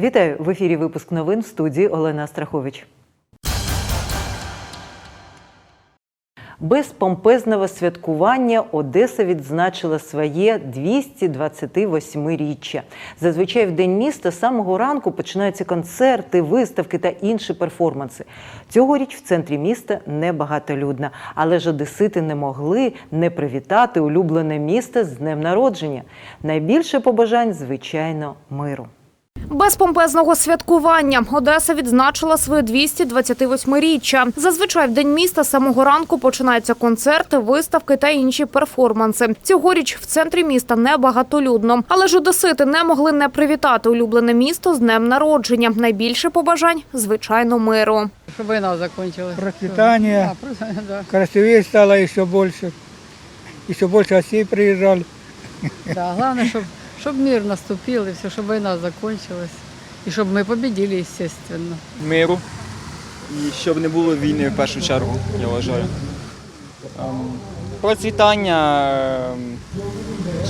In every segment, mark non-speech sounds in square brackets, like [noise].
Вітаю в ефірі. Випуск новин в студії Олена Страхович. Без помпезного святкування Одеса відзначила своє 228-річчя. Зазвичай в день міста з самого ранку починаються концерти, виставки та інші перформанси. Цьогоріч в центрі міста небагатолюдно, але ж одесити не могли не привітати улюблене місто з днем народження. Найбільше побажань, звичайно, миру. Без помпезного святкування Одеса відзначила своє 228-річчя. Зазвичай в день міста з самого ранку починаються концерти, виставки та інші перформанси. Цьогоріч в центрі міста небагатолюдно, але ж одесити не могли не привітати улюблене місто з днем народження. Найбільше побажань звичайно миру. Чтобы война закончилась. Процветания, А, просто, да. красивее стало еще больше. Еще больше осей приезжали. да. Главное, чтобы чтоб мир наступил, и все, чтобы война закончилась. І щоб ми победили, естественно. миру і щоб не було війни в першу чергу, я вважаю. Ем, Процвітання, ем,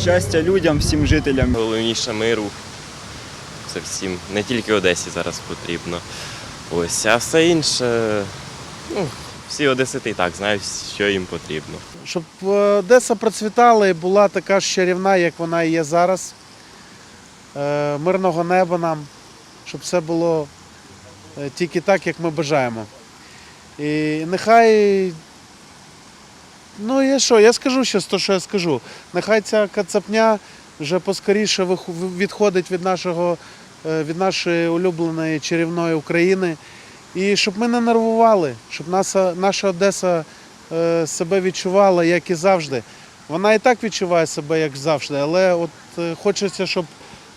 щастя людям, всім жителям. Головніше миру. Це всім, не тільки Одесі зараз потрібно. Ось, а все інше, ну, всі одесити і так знають, що їм потрібно. щоб е, Одеса процвітала і була така ж чарівна, як вона є зараз. Е, Мирного неба нам, щоб все було е, тільки так, як ми бажаємо. І нехай. Ну, я що, я скажу щось то, що я скажу. Нехай ця кацапня вже поскоріше відходить від, нашого, е, від нашої улюбленої чарівної України. І щоб ми не нервували, щоб наша, наша Одеса себе відчувала, як і завжди. Вона і так відчуває себе, як завжди, але от хочеться, щоб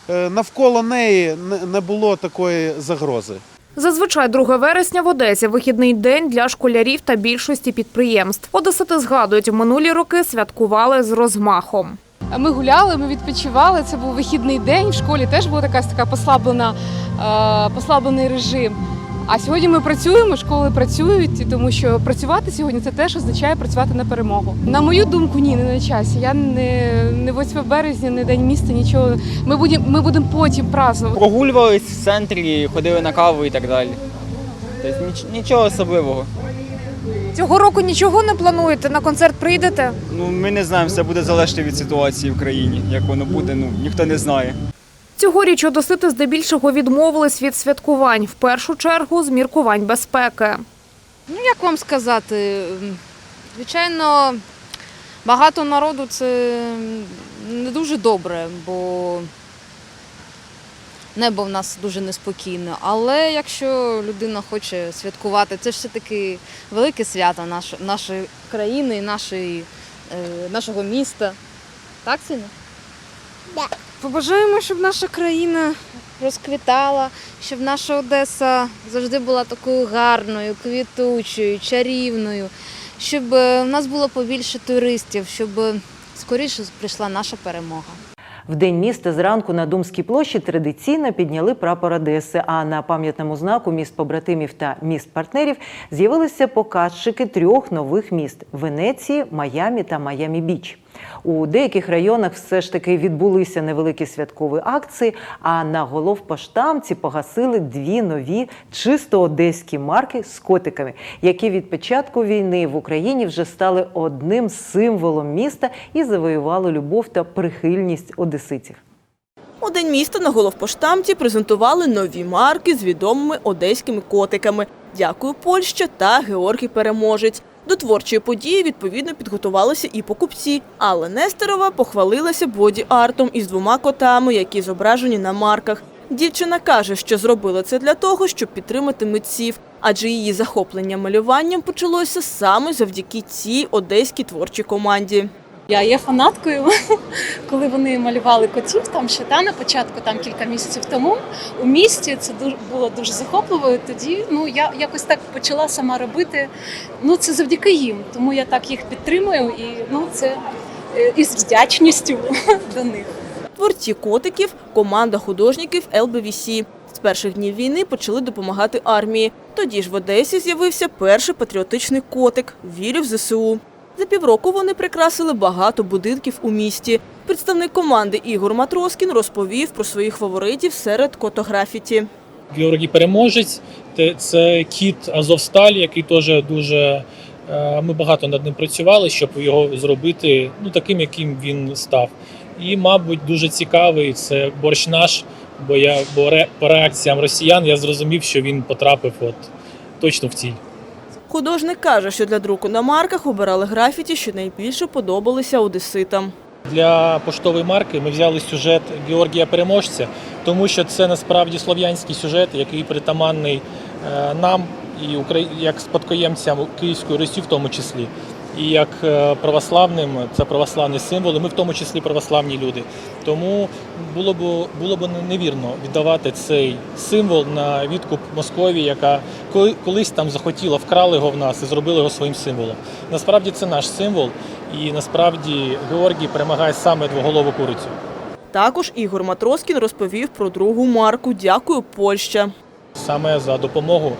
навколо неї не- не було такої загрози. Зазвичай 2 вересня в Одесі вихідний день для школярів та більшості підприємств. Одесити згадують, минулі роки святкували з розмахом. Ми гуляли, ми відпочивали. Це був вихідний день. В школі теж була така така послаблена, е, послаблений режим. А сьогодні ми працюємо, школи працюють, тому що працювати сьогодні це теж означає працювати на перемогу. На мою думку, ні, не на часі. Я не, не 8 березня, не день міста, нічого. Ми будемо ми будемо потім празднувати. Прогулювались в центрі, ходили на каву і так далі. Тобто ніч- нічого особливого. Цього року нічого не плануєте? На концерт прийдете? Ну, ми не знаємо, все буде залежати від ситуації в країні. Як воно буде, ну ніхто не знає. Цьогоріч одесити здебільшого відмовились від святкувань. В першу чергу з міркувань безпеки. Ну, як вам сказати, звичайно, багато народу це не дуже добре, бо небо в нас дуже неспокійне. Але якщо людина хоче святкувати, це ж все-таки велике свято наш- нашої країни, нашої, е, нашого міста. Так, Сіна? Так. Побажаємо, щоб наша країна розквітала, щоб наша Одеса завжди була такою гарною, квітучою, чарівною, щоб е, в нас було побільше туристів, щоб е, скоріше прийшла наша перемога. В день міста зранку на Думській площі традиційно підняли прапор Одеси. А на пам'ятному знаку міст побратимів та міст партнерів з'явилися показчики трьох нових міст Венеції, Майамі та Майамі Біч. У деяких районах все ж таки відбулися невеликі святкові акції. А на головпоштамці погасили дві нові чисто одеські марки з котиками, які від початку війни в Україні вже стали одним символом міста і завоювали любов та прихильність одеситів. У день міста на головпоштамті презентували нові марки з відомими одеськими котиками. Дякую Польща та Георгій Переможець. До творчої події відповідно підготувалися і покупці. Алла Нестерова похвалилася боді-артом із двома котами, які зображені на марках. Дівчина каже, що зробила це для того, щоб підтримати митців, адже її захоплення малюванням почалося саме завдяки цій одеській творчій команді. Я є фанаткою, [laughs] коли вони малювали котів там ще та на початку, там кілька місяців тому у місті. Це дуже було дуже захопливо. Тоді ну я якось так почала сама робити. Ну це завдяки їм, тому я так їх підтримую, і ну це е, із вдячністю [laughs] до них. Творці котиків команда художників ЛБВС. З перших днів війни почали допомагати армії. Тоді ж в Одесі з'явився перший патріотичний котик Вірю в ЗСУ. За півроку вони прикрасили багато будинків у місті. Представник команди Ігор Матроскін розповів про своїх фаворитів серед котографіті. Георгій Переможець, це кіт Азовсталі, який теж дуже. е, Ми багато над ним працювали, щоб його зробити ну, таким, яким він став. І, мабуть, дуже цікавий це борщ наш, бо я бо ре- по реакціям росіян я зрозумів, що він потрапив от точно в ціль. Художник каже, що для друку на марках обирали графіті, що найбільше подобалися одеситам. Для поштової марки ми взяли сюжет Георгія Переможця, тому що це насправді слов'янський сюжет, який притаманний е, нам і як спадкоємцям Київської Русі, в тому числі. І як е, православним, це православний символ, ми в тому числі православні люди. Тому було б було б невірно віддавати цей символ на відкуп Московії, яка колись там захотіла, вкрали його в нас і зробили його своїм символом. Насправді це наш символ, і насправді Георгій перемагає саме двоголову курицю. Також Ігор Матроскін розповів про другу марку Дякую Польща. Саме за допомогу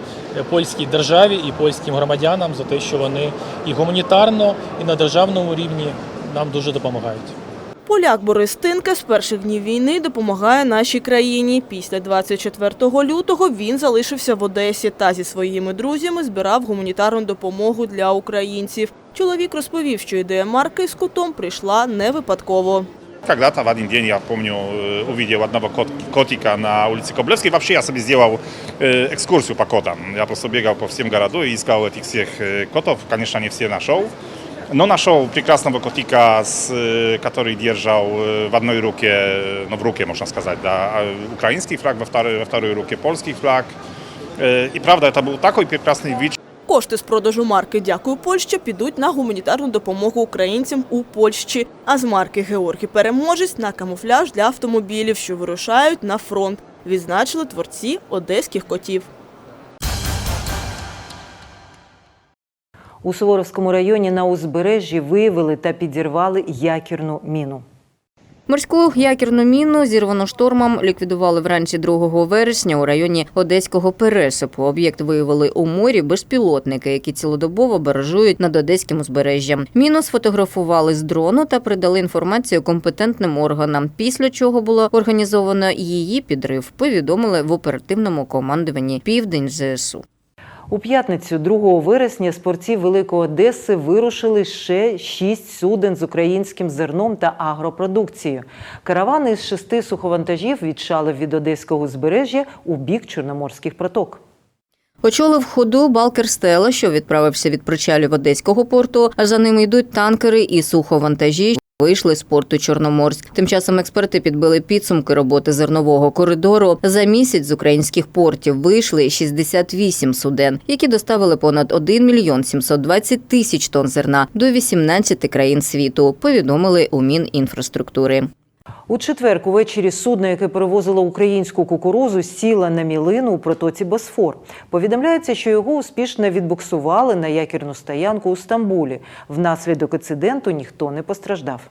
польській державі і польським громадянам за те, що вони і гуманітарно, і на державному рівні нам дуже допомагають. Поляк Борис Тинка з перших днів війни допомагає нашій країні. Після 24 лютого він залишився в Одесі та зі своїми друзями збирав гуманітарну допомогу для українців. Чоловік розповів, що ідея марки з кутом прийшла не випадково. Когда-то в один день, я помню, э, увидел одного кот- котика на улице Коблевской. Вообще я себе сделал э, экскурсию по котам. Я просто бегал по всем городу и искал этих всех э, котов. Конечно, не все нашел. Но нашел прекрасного котика, с, э, который держал э, в одной руке, э, ну в руке можно сказать, да, а, украинский флаг, во второй, во второй руке польский флаг. Э, И правда, это был такой прекрасный вид, Кошти з продажу марки Дякую Польща підуть на гуманітарну допомогу українцям у Польщі. А з марки Георгій Переможець на камуфляж для автомобілів, що вирушають на фронт. Відзначили творці одеських котів. У Суворовському районі на узбережжі виявили та підірвали якірну міну. Морську якірну міну зірвану штормом ліквідували вранці 2 вересня у районі Одеського пересипу. Об'єкт виявили у морі безпілотники, які цілодобово баражують над одеським узбережжям. Міну сфотографували з дрону та придали інформацію компетентним органам. Після чого було організовано її підрив. Повідомили в оперативному командуванні Південь ЗСУ. У п'ятницю 2 вересня з Великої Одеси вирушили ще шість суден з українським зерном та агропродукцією. Каравани із шести суховантажів відчалив від одеського узбережжя у бік чорноморських проток. Очолив ходу Балкер Стела, що відправився від причалів Одеського порту, а за ними йдуть танкери і суховантажі. Вийшли з порту Чорноморськ. Тим часом експерти підбили підсумки роботи зернового коридору. За місяць з українських портів вийшли 68 суден, які доставили понад 1 мільйон 720 тисяч тонн зерна до 18 країн світу. Повідомили у Мінінфраструктури. У четвер увечері судно, яке перевозило українську кукурузу, сіла на мілину у протоці Босфор. Повідомляється, що його успішно відбуксували на якірну стоянку у Стамбулі. Внаслідок інциденту ніхто не постраждав.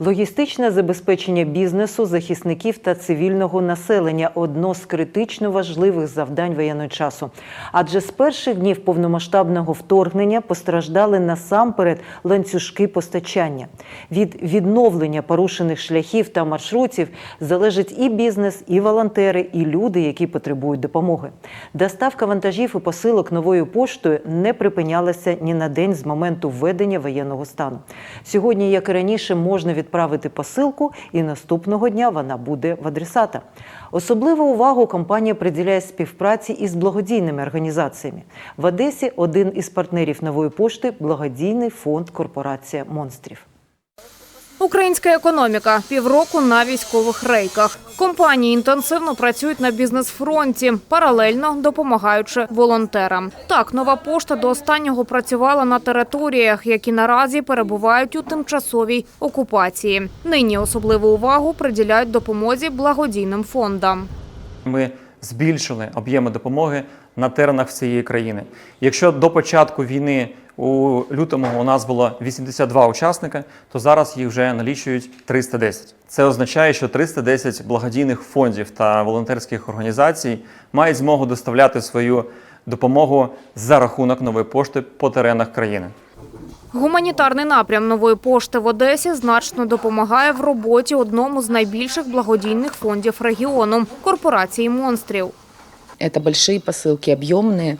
Логістичне забезпечення бізнесу, захисників та цивільного населення одно з критично важливих завдань воєнного часу. Адже з перших днів повномасштабного вторгнення постраждали насамперед ланцюжки постачання. Від відновлення порушених шляхів та маршрутів залежить і бізнес, і волонтери, і люди, які потребують допомоги. Доставка вантажів і посилок новою поштою не припинялася ні на день з моменту введення воєнного стану. Сьогодні, як і раніше, можна відправити посилку, і наступного дня вона буде в адресата. Особливу увагу компанія приділяє співпраці із благодійними організаціями. В Одесі один із партнерів нової пошти благодійний фонд Корпорація монстрів. Українська економіка півроку на військових рейках. Компанії інтенсивно працюють на бізнес-фронті, паралельно допомагаючи волонтерам. Так, нова пошта до останнього працювала на територіях, які наразі перебувають у тимчасовій окупації. Нині особливу увагу приділяють допомозі благодійним фондам. Ми збільшили об'єми допомоги на теренах всієї країни. Якщо до початку війни у лютому у нас було 82 учасника, то зараз їх вже налічують 310. Це означає, що 310 благодійних фондів та волонтерських організацій мають змогу доставляти свою допомогу за рахунок нової пошти по теренах країни. Гуманітарний напрям нової пошти в Одесі значно допомагає в роботі одному з найбільших благодійних фондів регіону корпорації монстрів. Это большие посылки, объемные.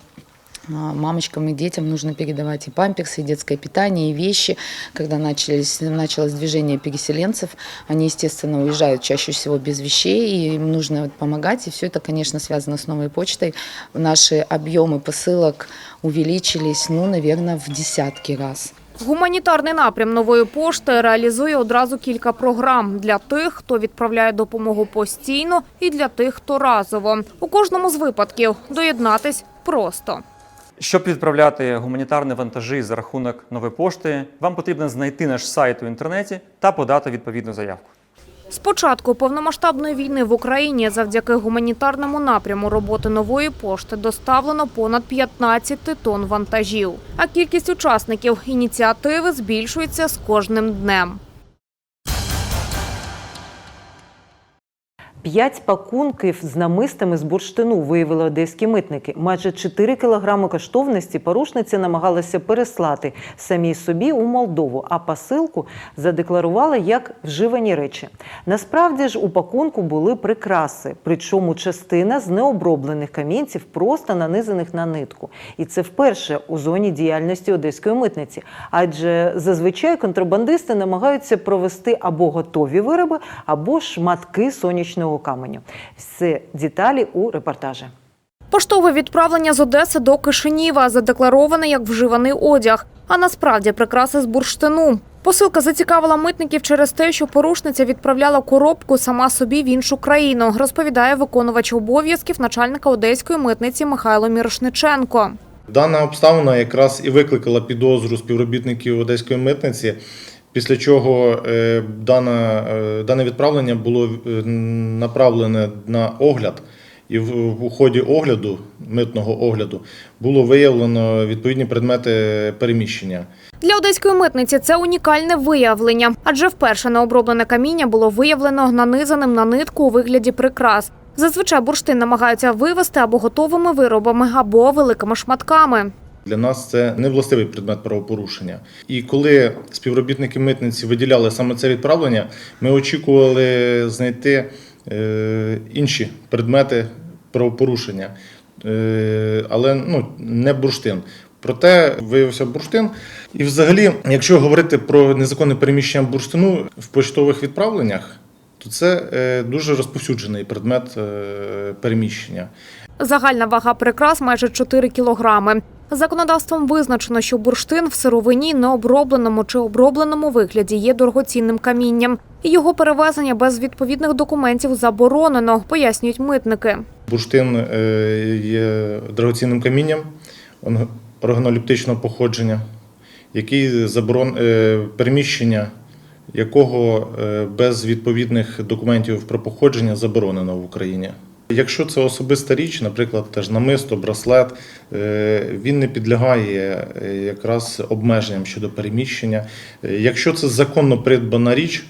А, Мамочкам и детям нужно передавать и памперсы, и детское питание, и вещи. Когда начались, началось движение переселенцев, они, естественно, уезжают чаще всего без вещей, и им нужно помогать. И все это, конечно, связано с новой почтой. Наши объемы посылок увеличились, ну, наверное, в десятки раз. Гуманітарний напрям нової пошти реалізує одразу кілька програм для тих, хто відправляє допомогу постійно, і для тих, хто разово. У кожному з випадків доєднатись просто. Щоб відправляти гуманітарні вантажі за рахунок нової пошти, вам потрібно знайти наш сайт у інтернеті та подати відповідну заявку. З початку повномасштабної війни в Україні завдяки гуманітарному напряму роботи нової пошти доставлено понад 15 тонн вантажів. А кількість учасників ініціативи збільшується з кожним днем. П'ять пакунків з намистами з бурштину виявили одеські митники. Майже 4 кілограми коштовності порушниця намагалася переслати самій собі у Молдову, а посилку задекларували як вживані речі. Насправді ж у пакунку були прикраси, причому частина з необроблених камінців, просто нанизаних на нитку. І це вперше у зоні діяльності одеської митниці. Адже зазвичай контрабандисти намагаються провести або готові вироби, або шматки сонячного каменю. Все деталі у репортажі. Поштове відправлення з Одеси до Кишиніва задеклароване як вживаний одяг, а насправді прикраси з бурштину. Посилка зацікавила митників через те, що порушниця відправляла коробку сама собі в іншу країну, розповідає виконувач обов'язків начальника одеської митниці Михайло Мірошниченко. Дана обставина якраз і викликала підозру співробітників одеської митниці, після чого е, дана, е, дане відправлення було е, направлене на огляд, і в, ході огляду, митного огляду, було виявлено відповідні предмети переміщення. Для одеської митниці це унікальне виявлення, адже вперше необроблене каміння було виявлено нанизаним на нитку у вигляді прикрас. Зазвичай бурштин намагаються вивести або готовими виробами, або великими шматками. Для нас це не властивий предмет правопорушення. І коли співробітники митниці виділяли саме це відправлення, ми очікували знайти е, інші предмети правопорушення, е, але ну, не бурштин. Проте виявився бурштин. І взагалі, якщо говорити про незаконне переміщення бурштину в поштових відправленнях, то це е, дуже розповсюджений предмет переміщення. Загальна вага прикрас майже 4 кілограми. Законодавством визначено, що бурштин в сировині необробленому чи обробленому вигляді є дорогоцінним камінням. Його перевезення без відповідних документів заборонено, пояснюють митники. Бурштин е, є дорогоцінним камінням органолептичного походження, який заборон е, переміщення якого е, без відповідних документів про походження заборонено в Україні. Якщо це особиста річ, наприклад, теж намисто, браслет, е, він не підлягає е, якраз обмеженням щодо переміщення. Е, Якщо це законно придбана річ,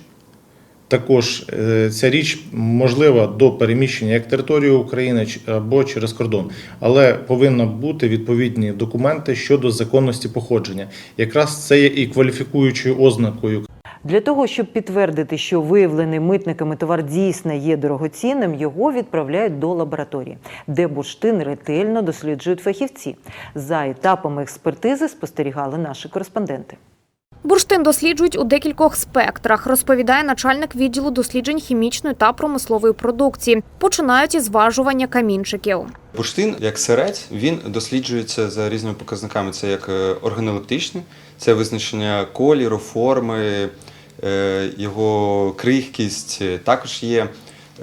також ця річ можлива до переміщення як територію України або через кордон, але повинні бути відповідні документи щодо законності походження. Якраз це є і кваліфікуючою ознакою Для того, щоб підтвердити, що виявлений митниками товар дійсно є дорогоцінним, його відправляють до лабораторії, де бурштин ретельно досліджують фахівці. За етапами експертизи спостерігали наші кореспонденти. Бурштин досліджують у декількох спектрах, розповідає начальник відділу досліджень хімічної та промислової продукції. Починають із зважування камінчиків. Бурштин, як сирець, він досліджується за різними показниками. Це як е, органолептичний, це визначення кольору, форми, його крихкість. Також є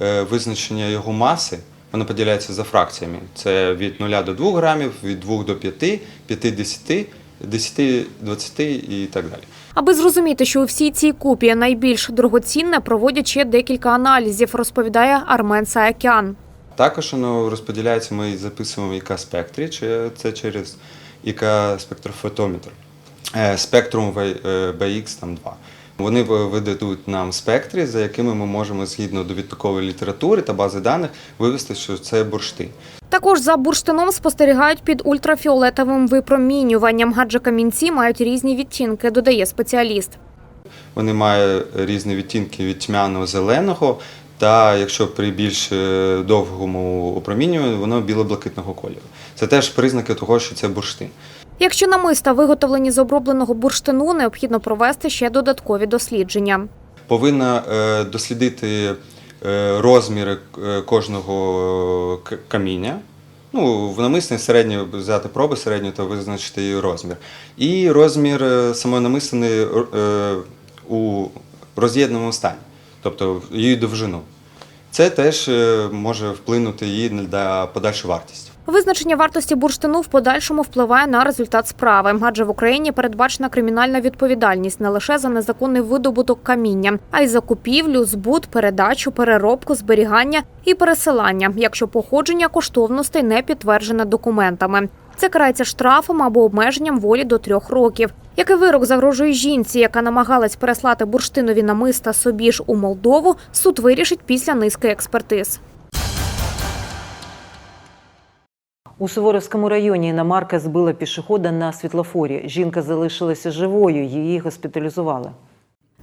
е, визначення його маси. Вона поділяється за фракціями. Це від 0 до 2 грамів, від 2 до 5, 5 10, 10 20 і так далі. Аби зрозуміти, що у всій цій купі найбільш дорогоцінне, проводять ще декілька аналізів, розповідає Армен Саакян. Також воно розподіляється, ми записуємо в ІК спектрі, чи це через ІК спектрофотометр. Е, Спектрум V- е, BX там 2. Вони видадуть нам спектри, за якими ми можемо згідно довідтокової літератури та бази даних вивести, що це бурштин. Також за бурштином спостерігають під ультрафіолетовим випромінюванням, адже камінці мають різні відтінки, додає спеціаліст. Вони мають різні відтінки від тьмяно-зеленого, та якщо при більш е, довгому опромінюванні, воно біло-блакитного кольору. Це теж признаки того, що це бурштин. Якщо намиста виготовлені з обробленого бурштину, необхідно провести ще додаткові дослідження. Повинна е, дослідити е, розміри е, кожного каміння. Ну, в намисні середньо взяти проби середньо та визначити її розмір. І розмір самої намистини е, у роз'єднаному стані, тобто її довжину. Це теж може вплинути її на подальшу вартість. Визначення вартості бурштину в подальшому впливає на результат справи, адже в Україні передбачена кримінальна відповідальність не лише за незаконний видобуток каміння, а й за купівлю, збут, передачу, переробку, зберігання і пересилання, якщо походження коштовностей не підтверджене документами. Це карається штрафом або обмеженням волі до трьох років. Який вирок загрожує жінці, яка намагалась переслати бурштинові намиста собі ж у Молдову, суд вирішить після низки експертиз. У Суворовському районі іномарка збила пішохода на світлофорі. Жінка залишилася живою, її госпіталізували.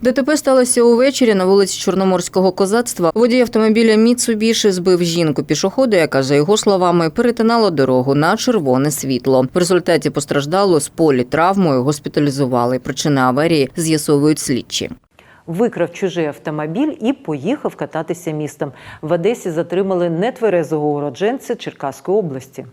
ДТП сталося увечері на вулиці Чорноморського козацтва. Водій автомобіля Міцубіші збив жінку пішохода, яка, за його словами, перетинала дорогу на червоне світло. В результаті постраждало з полі травмою, госпіталізували. Причини аварії з'ясовують слідчі. Викрав чужий автомобіль і поїхав кататися містом. В Одесі затримали нетверезого уродженця Черкаської області.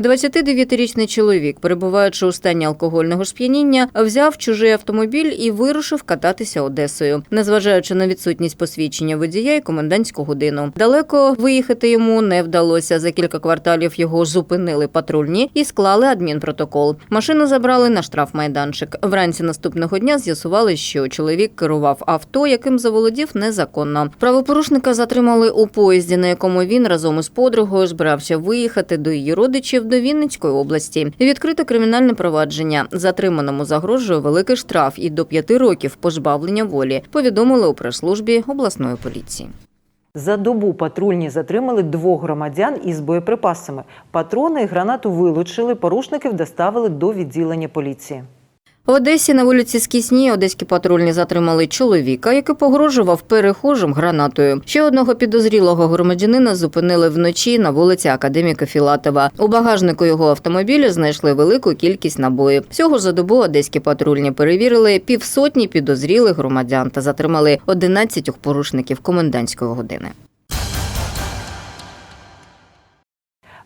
29-річний чоловік, перебуваючи у стані алкогольного сп'яніння, взяв чужий автомобіль і вирушив кататися Одесою, незважаючи на відсутність посвідчення водія і комендантську годину. Далеко виїхати йому не вдалося. За кілька кварталів його зупинили патрульні і склали адмінпротокол. Машину забрали на штрафмайданчик. Вранці наступного дня з'ясували, що чоловік керував авто, яким заволодів незаконно. Правопорушника затримали у поїзді, на якому він разом із подругою збирався виїхати до її родичів до Вінницької області. Відкрите кримінальне провадження. Затриманому загрожує великий штраф і до п'яти років позбавлення волі. Повідомили у прес-службі обласної поліції. За добу патрульні затримали двох громадян із боєприпасами. Патрони і гранату вилучили, порушників доставили до відділення поліції. В Одесі на вулиці Скісній одеські патрульні затримали чоловіка, який погрожував перехожим гранатою. Ще одного підозрілого громадянина зупинили вночі на вулиці Академіка Філатова. У багажнику його автомобіля знайшли велику кількість набоїв. Всього за добу одеські патрульні перевірили півсотні підозрілих громадян та затримали 11 порушників комендантської години.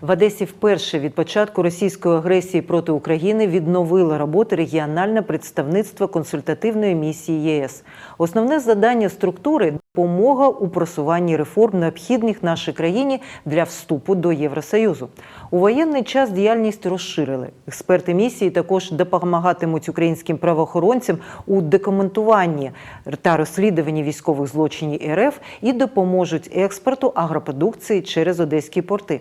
В Одесі вперше від початку російської агресії проти України відновило роботу регіональне представництво консультативної місії ЄС. Основне завдання структури допомога у просуванні реформ, необхідних нашій країні для вступу до Євросоюзу. У воєнний час діяльність розширили. Експерти місії також допомагатимуть українським правоохоронцям у документуванні та розслідуванні військових злочинів РФ і допоможуть експорту агропродукції через одеські порти.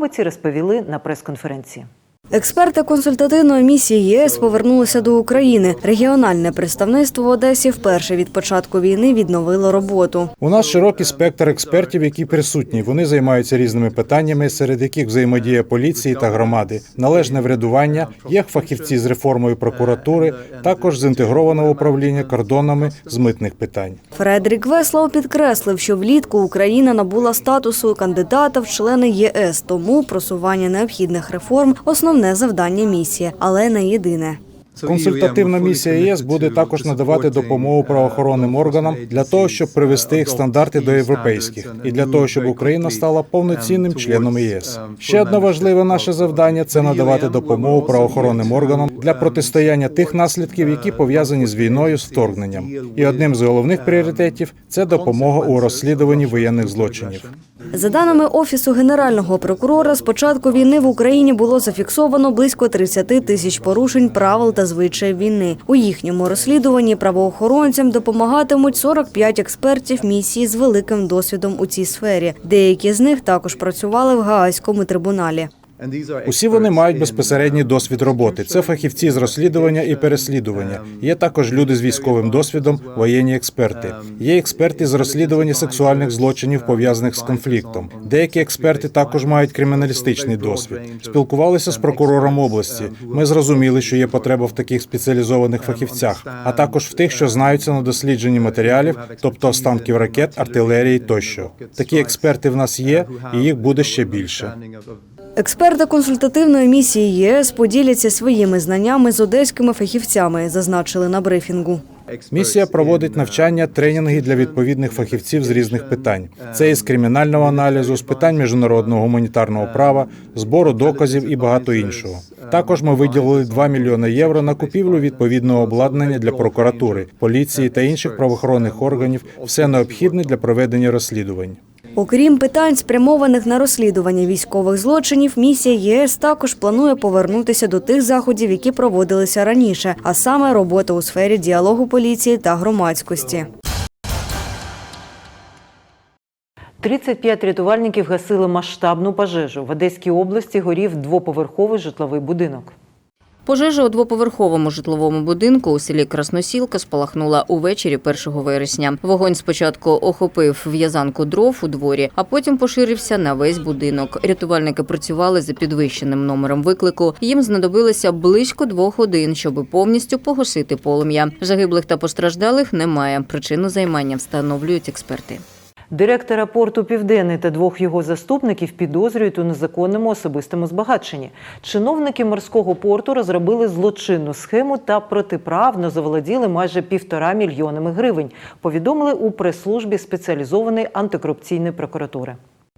Подробиці розповіли на прес-конференції. Експерти консультативної місії ЄС повернулися до України. Регіональне представництво в Одесі вперше від початку війни відновило роботу. У нас широкий спектр експертів, які присутні. Вони займаються різними питаннями, серед яких взаємодія поліції та громади, належне врядування, є фахівці з реформою прокуратури, також з інтегрованого управління кордонами з митних питань. Фредерік Веслов підкреслив, що влітку Україна набула статусу кандидата в члени ЄС, тому просування необхідних реформ основне завдання місії, але не єдине. Консультативна місія ЄС буде також надавати допомогу правоохоронним органам для того, щоб привести їх стандарти до європейських, і для того, щоб Україна стала повноцінним членом ЄС. Ще одне важливе наше завдання це надавати допомогу правоохоронним органам для протистояння тих наслідків, які пов'язані з війною з вторгненням. І одним з головних пріоритетів це допомога у розслідуванні воєнних злочинів. За даними офісу генерального прокурора, з початку війни в Україні було зафіксовано близько 30 тисяч порушень правил та звичаїв війни. У їхньому розслідуванні правоохоронцям допомагатимуть 45 експертів місії з великим досвідом у цій сфері. Деякі з них також працювали в Гаазькому трибуналі. Усі вони мають безпосередній досвід роботи. Це фахівці з розслідування і переслідування. Є також люди з військовим досвідом, воєнні експерти. Є експерти з розслідування сексуальних злочинів пов'язаних з конфліктом. Деякі експерти також мають криміналістичний досвід. Спілкувалися з прокурором області. Ми зрозуміли, що є потреба в таких спеціалізованих фахівцях, а також в тих, що знаються на дослідженні матеріалів, тобто останків ракет, артилерії тощо. Такі експерти в нас є, і їх буде ще більше. Експерти консультативної місії ЄС поділяться своїми знаннями з одеськими фахівцями, зазначили на брифінгу. Місія проводить навчання, тренінги для відповідних фахівців з різних питань. Це із кримінального аналізу, з питань міжнародного гуманітарного права, збору доказів і багато іншого. Також ми виділили 2 мільйони євро на купівлю відповідного обладнання для прокуратури, поліції та інших правоохоронних органів. Все необхідне для проведення розслідувань. Окрім питань, спрямованих на розслідування військових злочинів, місія ЄС також планує повернутися до тих заходів, які проводилися раніше, а саме робота у сфері діалогу поліції та громадськості. 35 рятувальників гасили масштабну пожежу. В Одеській області горів двоповерховий житловий будинок. Пожежа у двоповерховому житловому будинку у селі Красносілка спалахнула увечері 1 вересня. Вогонь спочатку охопив в'язанку дров у дворі, а потім поширився на весь будинок. Рятувальники працювали за підвищеним номером виклику. Їм знадобилося близько двох годин, щоб повністю погасити полум'я. Загиблих та постраждалих немає. Причину займання встановлюють експерти. Директора порту Південний та двох його заступників підозрюють у незаконному особистому збагаченні. Чиновники морського порту розробили злочинну схему та протиправно заволоділи майже півтора мільйонами гривень. Повідомили у прес-службі спеціалізованої антикорупційної прокуратури.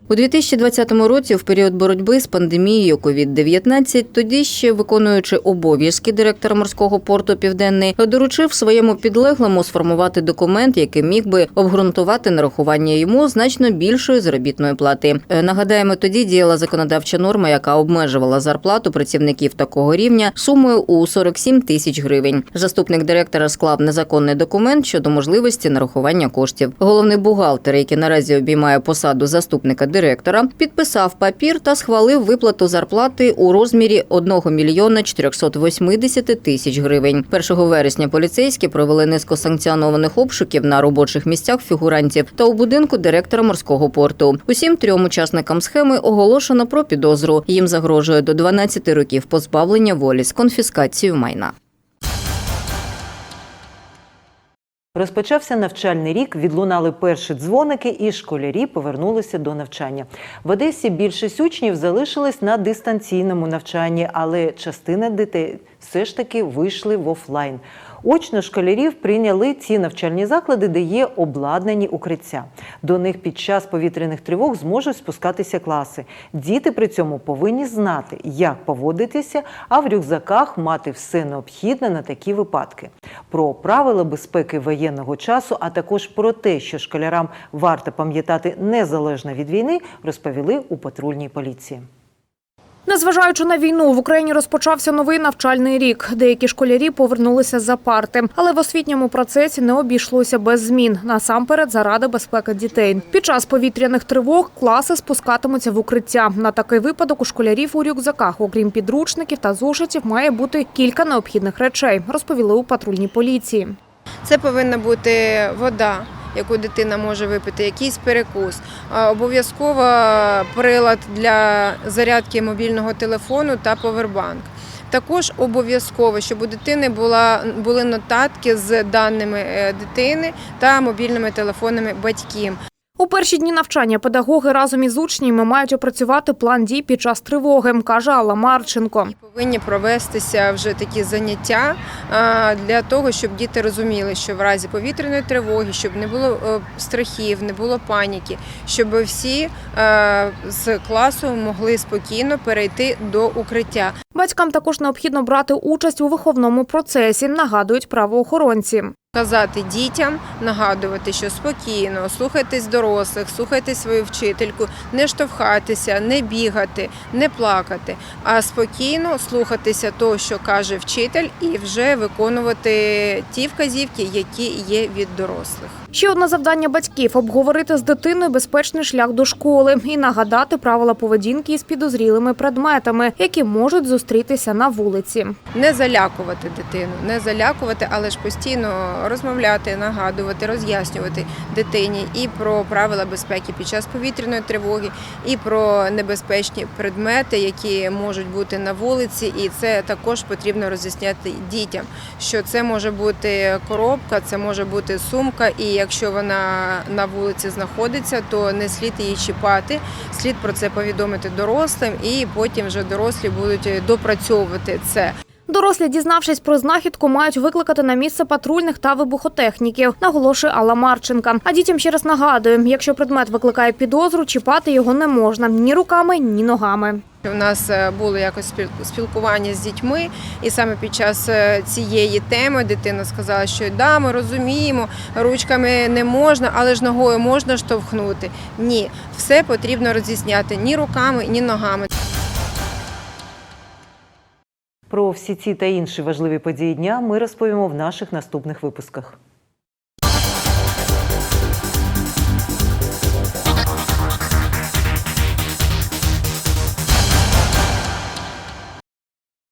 У 2020 році, в період боротьби з пандемією COVID-19, тоді ще виконуючи обов'язки директора морського порту Південний, доручив своєму підлеглому сформувати документ, який міг би обґрунтувати нарахування йому значно більшої заробітної плати. Е, Нагадаємо, тоді діяла законодавча норма, яка обмежувала зарплату працівників такого рівня сумою у 47 тисяч гривень. Заступник директора склав незаконний документ щодо можливості нарахування коштів. Головний бухгалтер, який наразі обіймає посаду заступника директора, підписав папір та схвалив виплату зарплати у розмірі 1 мільйона 480 тисяч гривень. 1 вересня поліцейські провели низку санкціонованих обшуків на робочих місцях фігурантів та у будинку директора морського порту. Усім трьом учасникам схеми оголошено про підозру. Їм загрожує до 12 років позбавлення волі з конфіскацією майна. Розпочався навчальний рік, відлунали перші дзвоники, і школярі повернулися до навчання. В Одесі більшість учнів залишились на дистанційному навчанні, але частина дітей все ж таки вийшли в офлайн. Очно школярів прийняли ті навчальні заклади, де є обладнані укриття. До них під час повітряних тривог зможуть спускатися класи. Діти при цьому повинні знати, як поводитися, а в рюкзаках мати все необхідне на такі випадки. Про правила безпеки воєнного часу, а також про те, що школярам варто пам'ятати незалежно від війни, розповіли у патрульній поліції. Незважаючи на війну, в Україні розпочався новий навчальний рік. Деякі школярі повернулися за парти, але в освітньому процесі не обійшлося без змін. Насамперед, заради безпеки дітей. Під час повітряних тривог класи спускатимуться в укриття. На такий випадок у школярів у рюкзаках, окрім підручників та зошитів, має бути кілька необхідних речей. Розповіли у патрульній поліції. Це повинна бути вода, яку дитина може випити, якийсь перекус. Обов'язково прилад для зарядки мобільного телефону та повербанк. Також обов'язково, щоб у дитини була, були нотатки з даними е, дитини та мобільними телефонами батьків. У перші дні навчання педагоги разом із учнями мають опрацювати план дій під час тривоги, каже Алла Марченко. Повинні провестися вже такі заняття для того, щоб діти розуміли, що в разі повітряної тривоги, щоб не було е, страхів, не було паніки, щоб всі е, з класу могли спокійно перейти до укриття. Батькам також необхідно брати участь у виховному процесі, нагадують правоохоронці. Казати дітям, нагадувати, що спокійно, слухайтесь дорослих, слухайте свою вчительку, не штовхатися, не бігати, не плакати, а спокійно слухатися того, що каже вчитель, і вже виконувати ті вказівки, які є від дорослих. Ще одне завдання батьків обговорити з дитиною безпечний шлях до школи і нагадати правила поведінки із підозрілими предметами, які можуть зустрітися на вулиці. Не залякувати дитину, не залякувати, але ж постійно розмовляти, нагадувати, роз'яснювати дитині і про правила безпеки під час повітряної тривоги, і про небезпечні предмети, які можуть бути на вулиці. І це також потрібно роз'ясняти дітям, що це може бути коробка, це може бути сумка, і якщо вона на вулиці знаходиться, то не слід її чіпати. Слід про це повідомити дорослим, і потім вже дорослі будуть допрацьовувати це. Дорослі, дізнавшись про знахідку, мають викликати на місце патрульних та вибухотехніків, наголошує Алла Марченка. А дітям ще раз нагадую, якщо предмет викликає підозру, чіпати його не можна ні руками, ні ногами. У нас е, було якось спіл- спілкування з дітьми, і саме під час е, цієї теми дитина сказала, що да, ми розуміємо, ручками не можна, але ж ногою можна штовхнути. Ні, все потрібно роз'ясняти ні руками, ні ногами. Про всі ці та інші важливі події дня ми розповімо в наших наступних випусках.